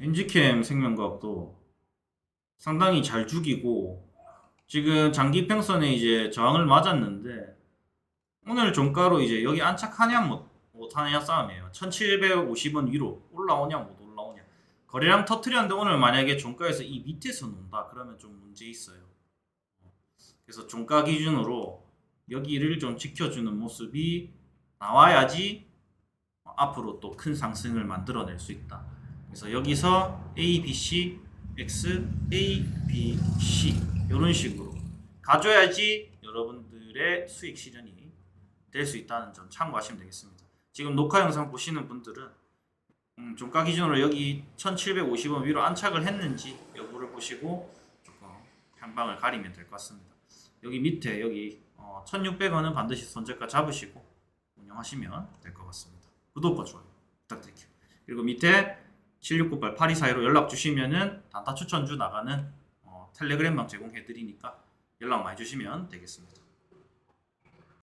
엔지캠 생명과학도 상당히 잘 죽이고 지금 장기 평선에 이제 저항을 맞았는데 오늘 종가로 이제 여기 안착하냐 못, 못하냐 싸움이에요. 1750원 위로 올라오냐 못 올라오냐. 거래량 터트렸는데 오늘 만약에 종가에서 이 밑에서 논다 그러면 좀 문제 있어요. 그래서 종가 기준으로 여기를 좀 지켜주는 모습이 나와야지 앞으로 또 큰 상승을 만들어낼 수 있다. 그래서 여기서 A, B, C, X, A, B, C 이런 식으로 가져야지 여러분들의 수익 실현이 될 수 있다는 점 참고하시면 되겠습니다. 지금 녹화 영상 보시는 분들은 음, 종가 기준으로 여기 1750원 위로 안착을 했는지 여부를 보시고 조금 향방을 가리면 될 것 같습니다. 여기 밑에 여기 어, 1600원은 반드시 손절가 잡으시고 운영하시면 될 것 같습니다. 구독과 좋아요 부탁드릴게요. 그리고 밑에 7698 8242로 연락 주시면은 단타 추천주 나가는 어, 텔레그램방 제공해 드리니까 연락 많이 주시면 되겠습니다.